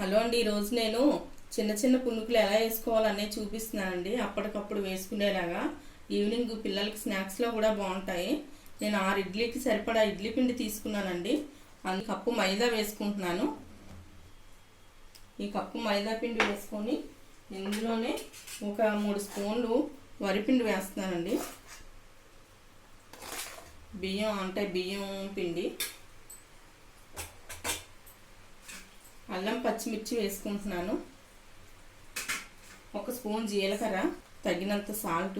Hello అండి ఈరోజు నేను చిన్న చిన్న పునుకులు ఎలా వేసుకోవాలనేది చూపిస్తున్నానండి. అప్పటికప్పుడు వేసుకునేలాగా ఈవినింగ్ పిల్లలకి స్నాక్స్లో కూడా బాగుంటాయి. నేను ఆరు ఇడ్లీకి సరిపడా ఇడ్లీ పిండి తీసుకున్నానండి. అందు కప్పు మైదా వేసుకుంటున్నాను. ఈ కప్పు మైదా పిండి వేసుకొని ఇందులోనే ఒక మూడు స్పూన్లు వరిపిండి వేస్తున్నానండి. బియ్యం అంటే బియ్యం పిండి. అల్లం పచ్చిమిర్చి వేసుకుంటున్నాను. ఒక స్పూన్ జీలకర్ర తగినంత సాల్ట్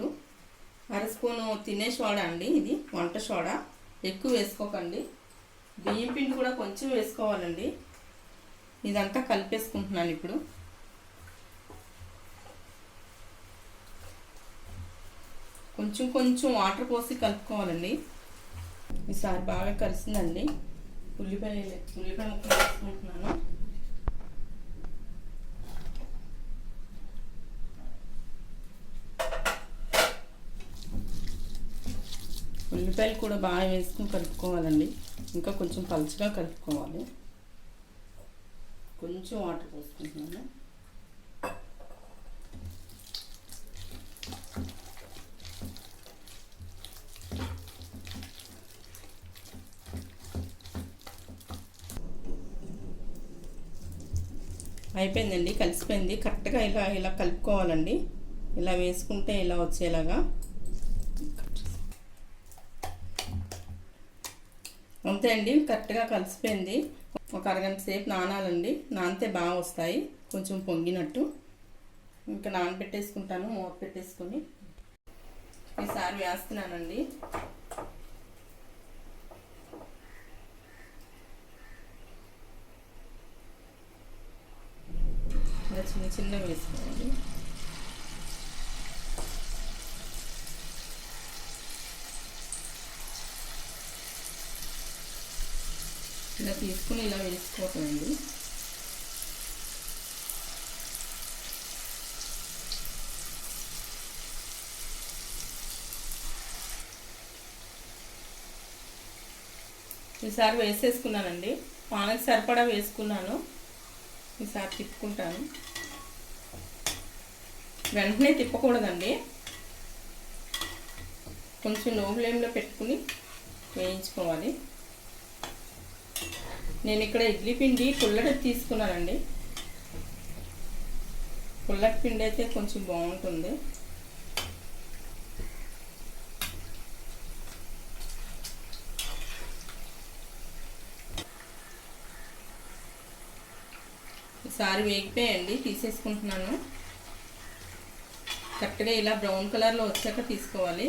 అర స్పూను తినే సోడా అండి ఇది వంట సోడా. ఎక్కువ వేసుకోకండి. బియ్యం పిండి కూడా కొంచెం వేసుకోవాలండి. ఇదంతా కలిపేసుకుంటున్నాను ఇప్పుడు. కొంచెం కొంచెం వాటర్ పోసి కలుపుకోవాలండి. ఈసారి బాగా కలిసిందండి ఉల్లిపాయ ఉల్లిపాయ ముక్కలు వేసుకుంటున్నాను. ఉల్లిపాయలు కూడా బాగా వేసుకుని కలుపుకోవాలండి. ఇంకా కొంచెం పలుచగా కలుపుకోవాలి. కొంచెం వాటర్ పోసుకుంటున్నాను. అయిపోయిందండి కలిసిపోయింది. కరెక్ట్గా ఇలా ఇలా కలుపుకోవాలండి. ఇలా వేసుకుంటే ఇలా వచ్చేలాగా. అంతే అండి కరెక్ట్గా కలిసిపోయింది. ఒక అరగంట సేపు నానాలండి. నానితే బాగా వస్తాయి కొంచెం పొంగినట్టు. ఇంకా నానబెట్టేసుకుంటాను మూత పెట్టేసుకొని. ఈసారి వేస్తున్నానండి. ఇలా చిన్న చిన్న వేసుకోవాలి. ఇలా తీసుకుని ఇలా వేసుకోకండి. ఈసారి వేసేసుకున్నానండి. పానకి సరిపడా వేసుకున్నాను. ఈసారి తిప్పుకుంటాను. వెంటనే తిప్పకూడదండి. కొంచెం లో ఫ్లేమ్లో పెట్టుకుని వేయించుకోవాలి. నేను ఇక్కడ ఇడ్లీ పిండి పుల్లటి తీసుకున్నానండి. పుల్లటి పిండి అయితే కొంచెం బాగుంటుంది. ఈసారి వేగిపోయండి తీసేసుకుంటున్నాను. కరెక్ట్గా ఇలా బ్రౌన్ కలర్లో వచ్చాక తీసుకోవాలి.